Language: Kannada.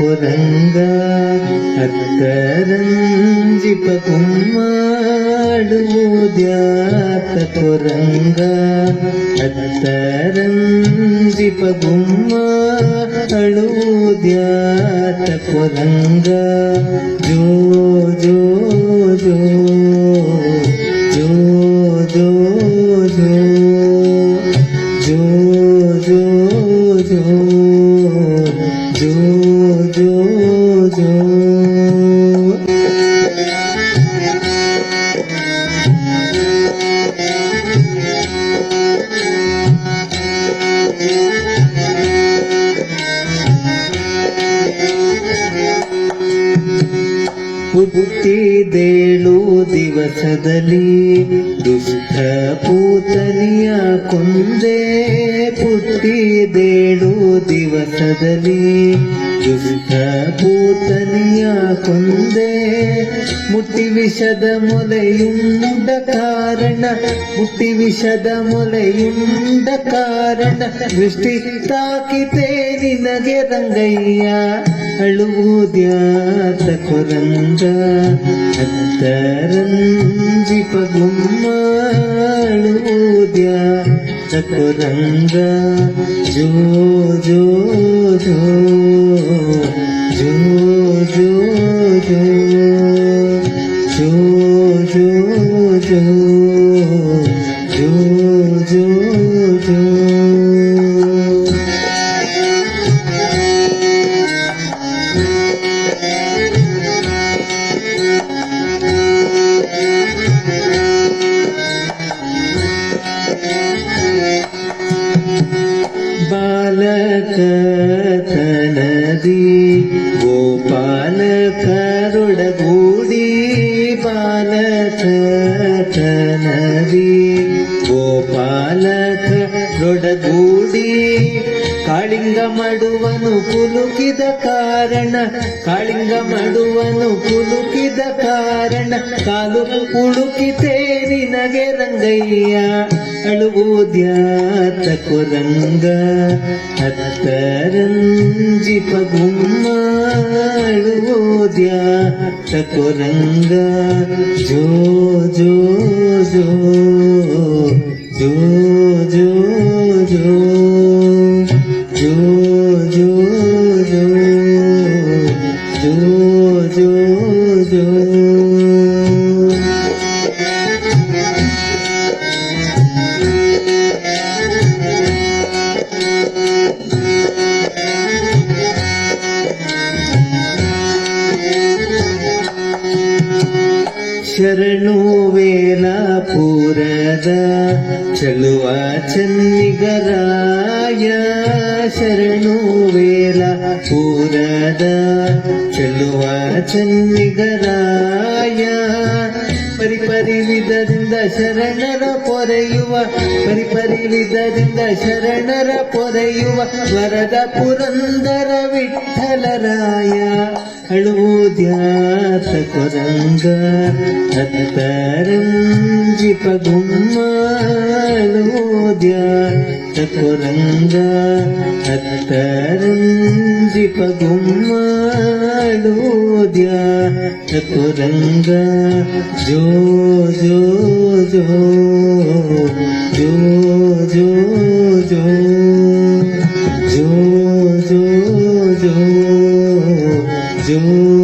കുരങ്ക അത്തരഞ്ചിപ്പ കുമ്മാടുമൂദ്യാത്ത കുരങ്ക അത്തരഞ്ചിപ്പ കുമ്മാടുമൂദ്യാത്ത കുരങ്ക ജോ ജോ ജോ ജോ ജോ ജോ ജോ ಹುಟ್ಟಿದೇಳು ದಿವಸದಲ್ಲಿ ದುಷ್ಟ ಪೂತನಿಯ ಕೊಂದೆ ಪುಟ್ಟಿದೇಳು ದಿವಸದಲ್ಲಿ ದುಷ್ಟ ಪೂತನಿಯ ಕೊಂದೆ ಮುಟ್ಟಿ ವಿಷದ ಮೊಲೆಯುಂಡ ಕಾರಣ, ಮುಟ್ಟಿ ವಿಷದ ಮೊಲೆಯುಂಡ ಕಾರಣ. ದೃಷ್ಟಿ ತಾಕಿತೆ ನಿನಗೆ ರಂಗಯ್ಯ ಅಳುವುದ್ಯಾತ ಕೊರಂಗ ಹತ್ತರಂಜಿಪ ಗುಮ್ಮ ಅಳುವುದ್ಯಾತ चतुरंग जो जो जो जो जो जो जो जो जो जो जो जो बालक ಕಾಳಿಂಗ ಮಡುವನು ಕುಲುಕಿದ ಕಾರಣ, ಕಾಳಿಂಗ ಮಡುವನು ಕುಲುಕಿದ ಕಾರಣ, ಕಾಲು ಉಳುಕಿತೆ ನಿನಗೆ ರಂಗಯ್ಯ. ಅಳುವುದ್ಯಾತ ಕೊರಂಗ, ಹತ್ತರಂಜಿ ಪಗುಮ್ಮ. ಅಳುವುದ್ಯಾತ ಕೊರಂಗ ಜೋ ಜೋ ಜೋ ಜೋ ಜೋ ಜೋ ಜೋ. ಶರಣು ವೇಲಾಪುರದ ಚಲುವ ಚನ್ನಿಗರಾಯ ಶರಣು ವೇಲಾಪುರದ ಚಲುವ ಚನ್ನಿಗರಾಯ ಪರಿಪರಿ ಪರಿಪರಿವಿದರಿಂದ ಶರಣರ ಪೊರೆಯುವ ಪರಿಪರಿ ಪರಿಪರಿವಿದರಿಂದ ಶರಣರ ಪೊರೆಯುವ ವರದ ಪುರಂದರ ವಿಠಲರಾಯ. ಅಳುವುದ್ಯಾತ ಕೊರಂಗ, ತತ್ತರಂಜಿ ಪಗುಮ್ಮ. ಅಳುವುದ್ಯಾತ ಕೊರಂಗ, ತತ್ತರಂಜಿ ಪಗುಮ್ಮ. ಅಳುವ ध्या चतुरंग जो जो जो जो जो जो जो जो जो जो